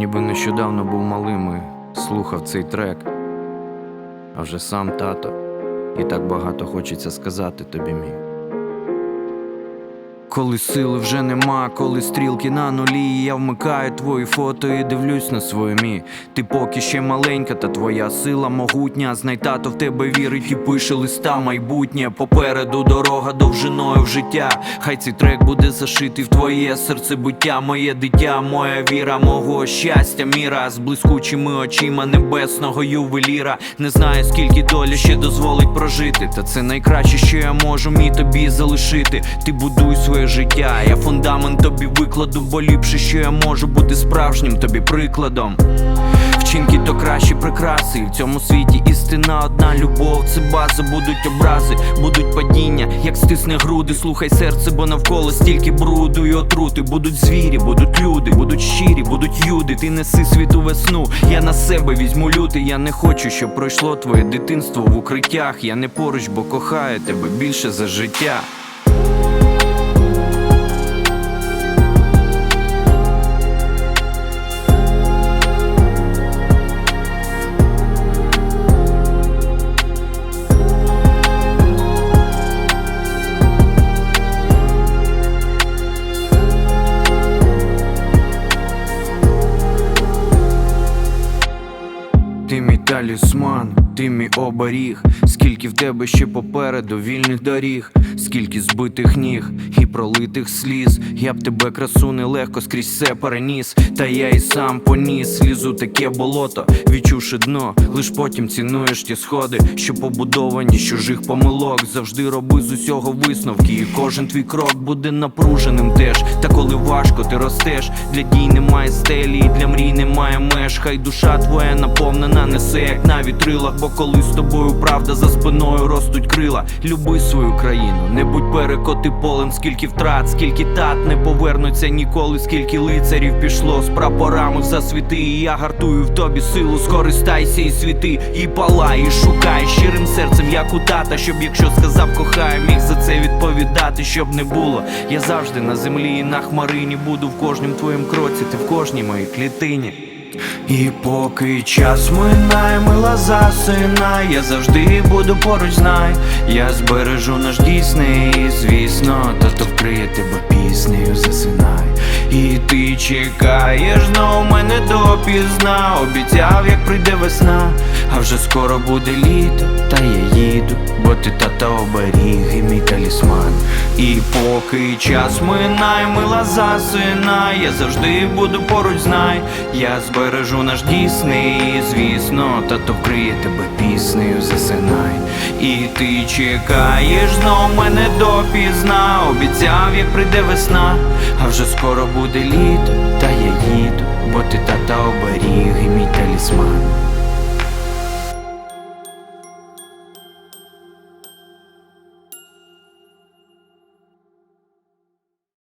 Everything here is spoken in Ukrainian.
Ніби нещодавно був малим і слухав цей трек. А вже сам тато, і так багато хочеться сказати тобі мій. Коли сили вже нема, коли стрілки на нулі, я вмикаю твої фото і дивлюсь на своємі. Ти поки ще маленька, та твоя сила могутня. Знай тато в тебе вірить і пише листа майбутнє. Попереду дорога довжиною в життя. Хай цей трек буде зашитий в твоє серцебуття, моє дитя, моя віра, мого щастя, міра з блискучими очима небесного ювеліра. Не знаю, скільки доля ще дозволить прожити. Та це найкраще, що я можу мій тобі залишити. Ти будуй своє життя, я фундамент тобі викладу, бо ліпше, що я можу бути справжнім тобі прикладом. Вчинки то кращі прикраси, в цьому світі істина одна любов, це база, будуть образи, будуть падіння, як стисне груди, слухай серце, бо навколо стільки бруду і отрути. Будуть звірі, будуть люди, будуть щирі, будуть юди. Ти неси світу весну. Я на себе візьму лютий. Я не хочу, щоб пройшло твоє дитинство в укриттях. Я не поруч, бо кохаю тебе більше за життя. Талісман, ти мій оберіг, скільки в тебе ще попереду вільних доріг, скільки збитих ніг і пролитих сліз. Я б тебе красу нелегко скрізь все переніс. Та я і сам поніс слізу таке болото, відчувши дно, лиш потім цінуєш ті сходи, що побудовані з чужих помилок. Завжди роби з усього висновки, і кожен твій крок буде напруженим теж. Та коли важко ти ростеш, для дій немає стелі, і для мрій немає меж. Хай душа твоя наповнена несе, як на вітрилах, бо коли з тобою правда за спиною ростуть крила. Люби свою країну, не будь перекоти полем, скільки втрат, скільки тат не повернуться ніколи, скільки лицарів пішло з прапорами в засвіти. І я гартую в тобі силу, скористайся і світи, і палай, і шукай щирим серцем, як у тата, щоб якщо сказав кохаю, міг за це відповідати, щоб не було. Я завжди на землі і на хмарині буду в кожнім твоїм кроці, ти в кожній моїй клітині. І поки час минає, мила засинай, я завжди буду поруч, знай. Я збережу наш дійсний, звісно, тато вкриє тебе піснею, засинай. І ти чекаєш, знов мене допізна. Обіцяв, як прийде весна, а вже скоро буде літо, та я їду, бо ти тата оберіг і мій талісман. І поки час минає, мила засинай, я завжди буду поруч, знай. Я збережу наш дійсний, звісно, тато вкриє тебе піснею, засинай. І ти чекаєш, знов мене допізна. Обіцяв, як прийде весна, а вже скоро буде літо,